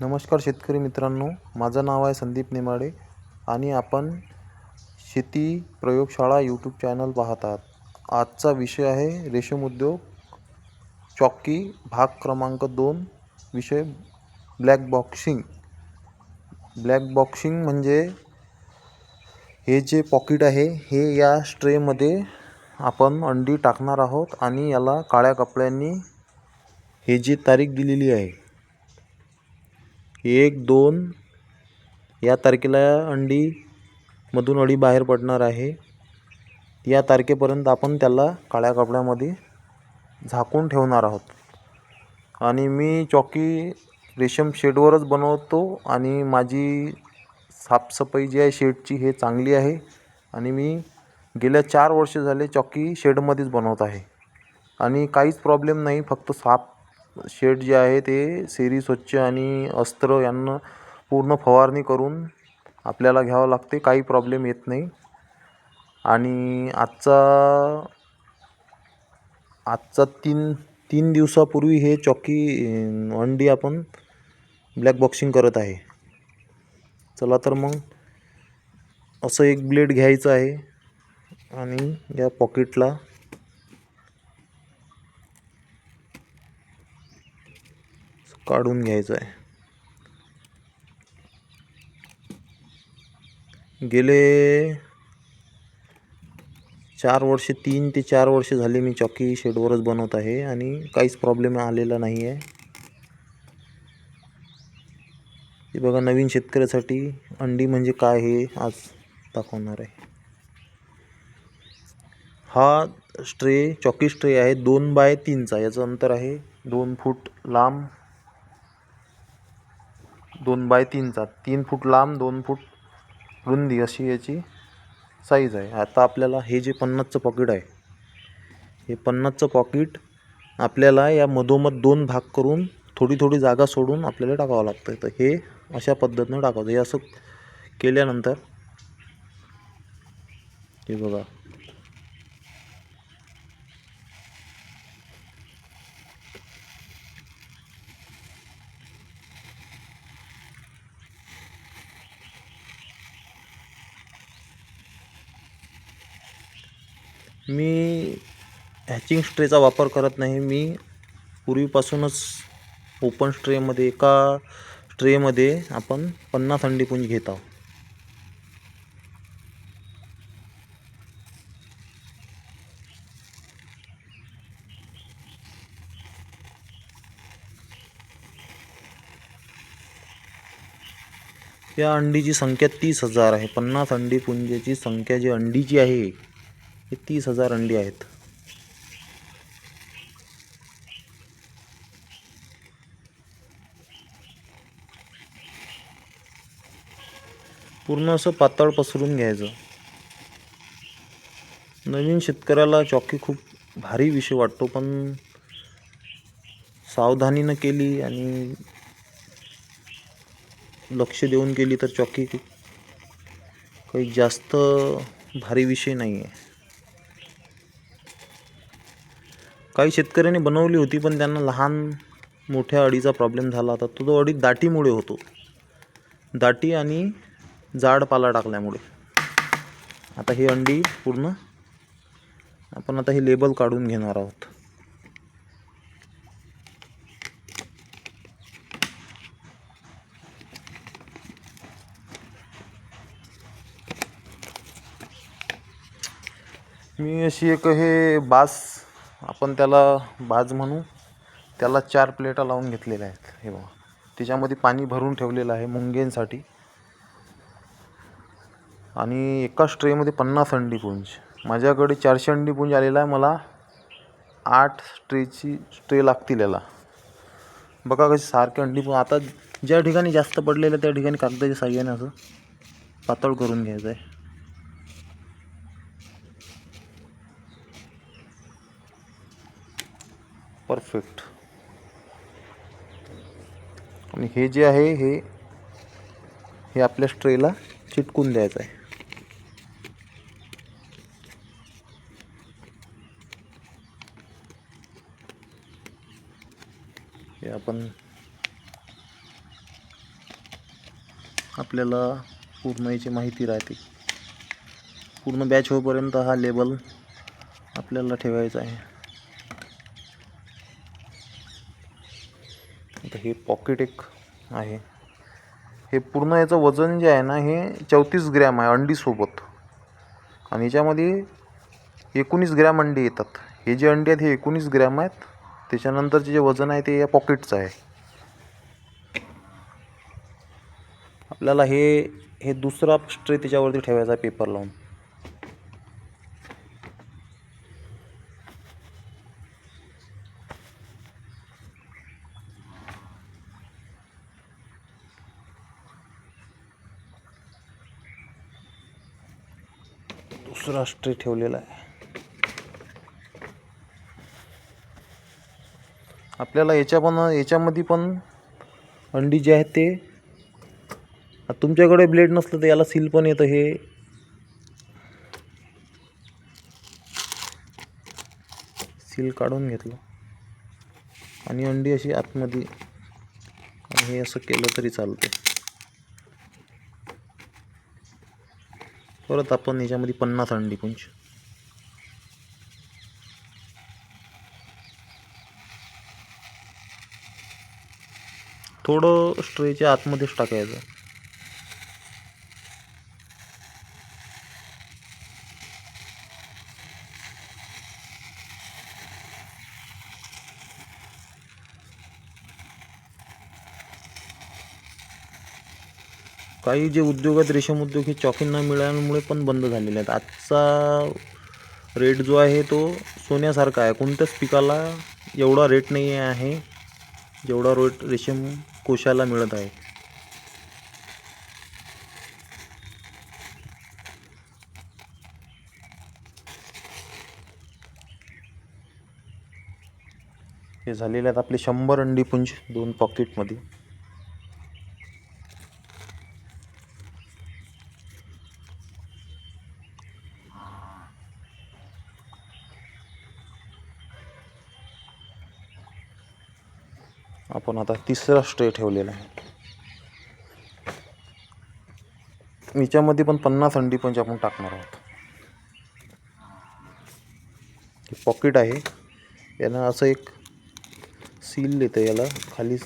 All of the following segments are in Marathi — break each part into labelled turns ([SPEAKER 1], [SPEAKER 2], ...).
[SPEAKER 1] नमस्कार शेतकरी मित्रांनो माझं नाव आहे संदीप नेमाडे आणि आपण शेती प्रयोगशाळा यूट्यूब चॅनल पाहत आहात. आजचा विषय आहे रेशीम उद्योग चॉकी भाग क्रमांक दोन विषय ब्लॅक बॉक्सिंग. ब्लॅक बॉक्सिंग म्हणजे हे जे पॉकेट आहे हे या स्ट्रेमध्ये आपण अंडी टाकणार आहोत आणि याला काळ्या कपड्यांनी हे जी तारीख दिलेली आहे एक दोन. या तारखेला अंडी मधून अळी बाहेर पडणार आहे. या तारखेपर्यंत आपण त्याला काळ्या कपड्यामध्ये झाकून ठेवणार आहोत. आणि मी चॉकी रेशम शेडवरच बनवतो आणि माझी साफसफाई जी आहे शेडची हे चांगली आहे. आणि मी गेल्या चार वर्ष झाले चॉकी शेडमध्येच बनवत आहे. आणि काहीच प्रॉब्लेम नाही फक्त साफ शेड जे आहे ते सेरी स्वच्छ आणि अस्त्र यांना पूर्ण फवारणी करून आपल्याला घ्यावं लागते. काही प्रॉब्लेम येत नाही. आणि आजचा आजचा तीन तीन दिवसापूर्वी हे चॉकी अंडी आपण ब्लॅक बॉक्सिंग करत आहे. चला तर मग असं एक ब्लेड घ्यायचं आहे आणि या पॉकेटला काढून घ्यायचं आहे गेले चार वर्ष तीन ते चार वर्ष झाले मी चॉकी शेडवरच बनवत आहे आणि काहीच प्रॉब्लेम आलेला नाही आहे हे बघा नवीन शेतकऱ्यासाठी अंडी म्हणजे काय हे आज दाखवणार आहे. हा स्ट्रे चॉकी स्ट्रे आहे दोन बाय तीनचा. याचं अंतर आहे दोन फूट लांब. दोन बाय तीनचा. तीन फूट लांब दोन फूट रुंदी अशी याची साईज आहे. आता आपल्याला हे जे पन्नासचं पॉकेट आहे हे पन्नासचं पॉकेट आपल्याला या मधोमध दोन भाग करून थोडी थोडी जागा सोडून आपल्याला टाकावं लागतं तर हे अशा पद्धतीनं टाकावं. हे असं केल्यानंतर हे बघा. मी हॅचिंग स्ट्रेचा वापर करत नाही. मी पूर्वीपासूनच ओपन स्ट्रेमध्ये एका स्ट्रेमध्ये आपण पन्नास अंडी पुंज घेत आहोत. या अंडीची संख्या तीस हजार आहे. पन्नास अंडी पुंजेची संख्या जी अंडीची आहे हे तीस हजार अंडी आहेत. पूर्ण असं पातळ पसरून घ्यायचं. नवीन शेतकऱ्याला चॉकी खूप भारी विषय वाटतो पण सावधानीनं केली आणि लक्ष देऊन केली तर चॉकी काही जास्त भारी विषय नाही आहे काही शेतकऱ्यांनी बनवली होती पण त्यांना लहान मोठ्या अडीचा प्रॉब्लेम झाला. होता तो तो अडी दाटीमुळे होतो. दाटी आणि जाड पाला टाकल्यामुळे. आता ही अंडी पूर्ण आपण आता हे लेबल काढून घेणार आहोत. मी अशी एक हे बास आपण त्याला बाज म्हणू त्याला चार प्लेटा लावून घेतलेल्या आहेत. हे बघा. त्याच्यामध्ये पाणी भरून ठेवलेलं आहे मुंग्यांसाठी आणि एका स्ट्रेमध्ये पन्नास अंडी पुंज. माझ्याकडे चारशे अंडी पुंज आलेला आहे. मला आठ स्ट्रेची स्ट्रे लागतील याला. बघा कशी सारखे अंडी पुंज. आता ज्या ठिकाणी जास्त पडलेलं त्या ठिकाणी कागदाच्या साह्याने असं पातळ करून घ्यायचं आहे. परफेक्ट आणि हे जे आहे हे हे आपल्या स्ट्रेला चिटकून द्यायचं आहे. हे आपण आपल्याला पूर्ण याची माहिती राहते. पूर्ण बॅच होईपर्यंत हा लेबल आपल्याला ठेवायचा आहे. तर हे पॉकेट एक आहे. हे पूर्ण याचं वजन जे आहे ना हे चौतीस ग्रॅम आहे अंडीसोबत. आणि याच्यामध्ये एकोणीस ग्रॅम अंडी येतात. हे जे अंडी आहेत हे एकोणीस ग्रॅम आहेत. त्याच्यानंतरचे जे वजन आहे ते या पॉकेटचं आहे. आपल्याला हे हे दुसरा स्ट्रे त्याच्यावरती ठेवायचा आहे पेपर लावून. राष्ट्रीय ठेवलेला आहे. आपल्याला याच्या पण याच्यामध्ये पण अंडी जे आहेत ते तुमच्याकडे ब्लेड नसलं तर याला सील पण येतं हे. सील काढून घेतलं. आणि अंडी अशी आतमध्ये आणि हे असं केलं तरी चालते परत आपण याच्यामध्ये पन्नास अंडी कुंच थोडं स्ट्रेच्या आतमध्येच टाकायचं. काही जे उद्योग आहेत रेशीम उद्योग हे चॉकींना मिळाल्यामुळे पण बंद झालेले आहेत. आजचा रेट जो आहे तो सोन्यासारखा आहे. कोणत्याच पिकाला एवढा रेट नाही आहे जेवढा रेट रेशीम कोशाला मिळत आहे. हे झालेले आहेत आपले शंभर अंडी पुंज दोन पॉकेटमध्ये आपण आता तिसरा स्ट्रे ठेवलेला आहे. याच्यामध्ये पण पन्नास अंडी पंच आपण टाकणार आहोत. पॉकेट आहे. यानं असं एक सील येतं याला खाली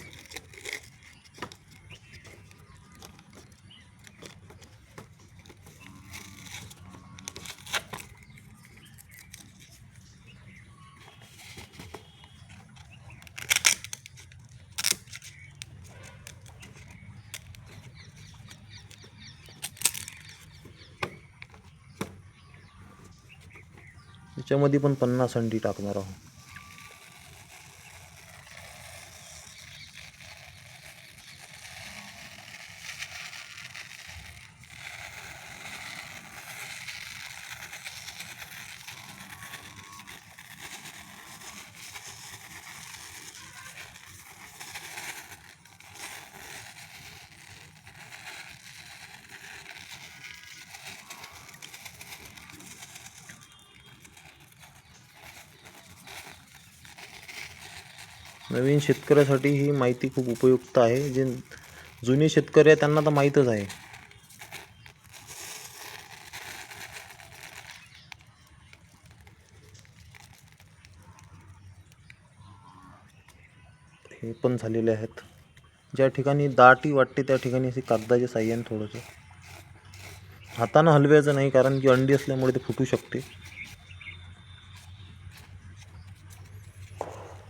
[SPEAKER 1] ह्याच्यामध्ये पण पन्नास अंडी टाकणार आहोत. नवीन शेतकऱ्यासाठी ही माहिती खूप उपयुक्त आहे. जे जुने शेतकरी आहे त्यांना तर माहीतच आहे. हे पण झालेले आहेत. ज्या ठिकाणी दाटी वाटते त्या ठिकाणी असे कागदाच्या साह्याने थोडंसं. हातानं हलवायचं नाही कारण की अंडी असल्यामुळे ते फुटू शकते.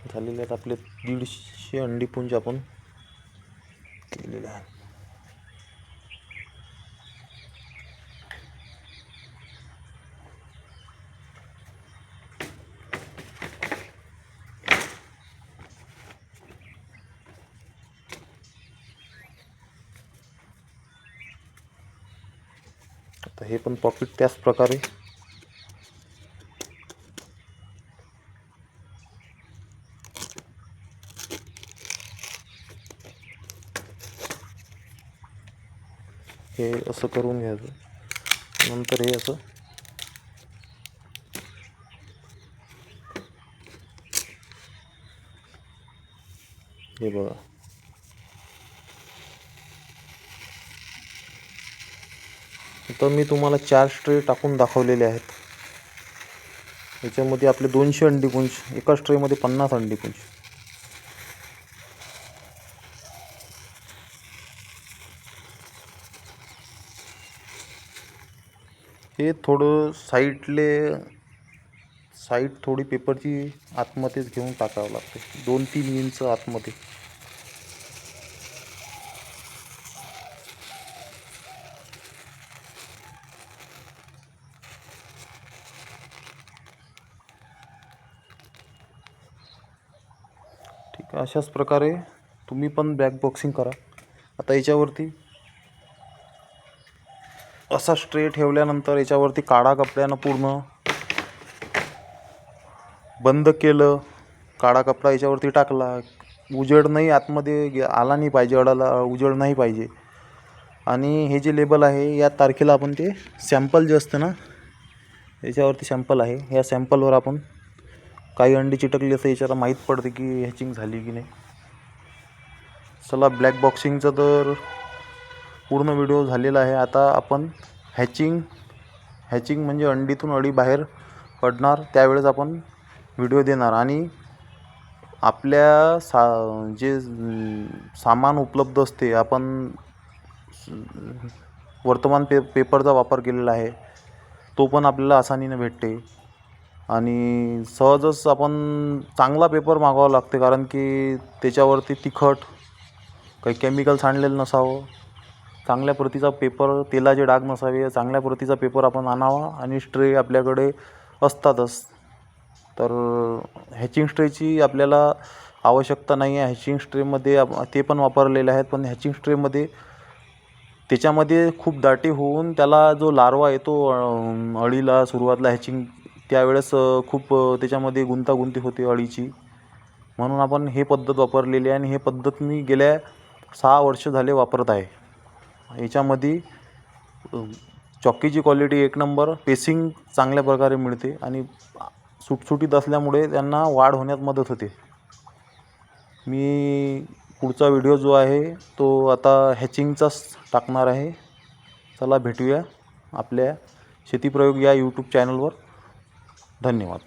[SPEAKER 1] झालेले आहेत आपले दीडशे अंडीपुंज आपण केलेले आहे आता हे पण पॉकेट त्याच प्रकारे हे असं करून घ्यायचं. नंतर हे असं हे बघा. तर मी तुम्हाला चार स्ट्रे टाकून दाखवलेले आहेत. याच्यामध्ये आपले दोनशे अंडीपुंज एका स्ट्रेमध्ये पन्नास अंडीपुंज हे थोडं साईडले साईड थोडी पेपरची आतमध्येच घेऊन टाकावं लागते. दोन तीन इंच आतमध्ये. ठीक आहे अशाच प्रकारे तुम्ही पण बॅक बॉक्सिंग करा. आता याच्यावरती असा स्ट्रे ठेवल्यानंतर याच्यावरती काळा कपड्यानं पूर्ण. बंद केलं काळा कपडा याच्यावरती टाकला. उजेड नाही आतमध्ये गे- आला नाही पाहिजे अडाला उजेड नाही पाहिजे. आणि हे जे लेबल आहे या तारखेला आपण ते सॅम्पल जे असतं ना याच्यावरती सॅम्पल आहे. या सॅम्पलवर आपण काही अंडी चिटकली असं याच्याला माहीत पडते की हॅचिंग झाली की नाही. चला ब्लॅक बॉक्सिंगचं तर पूर्ण व्हिडिओ झालेला आहे. आता आपण हॅचिंग हॅचिंग म्हणजे अंडीतून अळी बाहेर पडणार त्यावेळेस आपण व्हिडिओ देणार. आणि आपल्या सा जे सामान उपलब्ध असते आपण वर्तमान पे पेपरचा वापर केलेला आहे तो पण आपल्याला आसानीने भेटते. आणि सहजच आपण चांगला पेपर मागवावा लागते कारण की त्याच्यावरती तिखट काही केमिकल सांडलेलं नसावं. चांगल्या प्रतीचा पेपर तेलाचे डाग नसावे चांगल्या प्रतीचा पेपर आपण आणावा आणि स्ट्रे आपल्याकडे असतातच. तर हॅचिंग स्ट्रेची आपल्याला आवश्यकता नाही आहे हॅचिंग स्ट्रेमध्ये आप ते पण वापरलेले आहेत पण हॅचिंग स्ट्रेमध्ये त्याच्यामध्ये खूप दाटी होऊन त्याला जो लार्वा येतो अळीला सुरुवातला हॅचिंग त्यावेळेस खूप त्याच्यामध्ये गुंतागुंती होते अळीची. म्हणून आपण हे पद्धत वापरलेली आहे आणि हे पद्धत मी गेल्या सहा वर्ष झाले वापरत आहे. याच्यामध्ये चॉकीची क्वालिटी एक नंबर पेसिंग चांगल्या प्रकारे मिळते आणि सुटसुटीत असल्यामुळे त्यांना वाढ होण्यात मदत होते. मी पुढचा व्हिडिओ जो आहे तो आता हॅचिंगचाच टाकणार आहे. चला भेटूया आपल्या शेतीप्रयोग या यूट्यूब चॅनलवर धन्यवाद.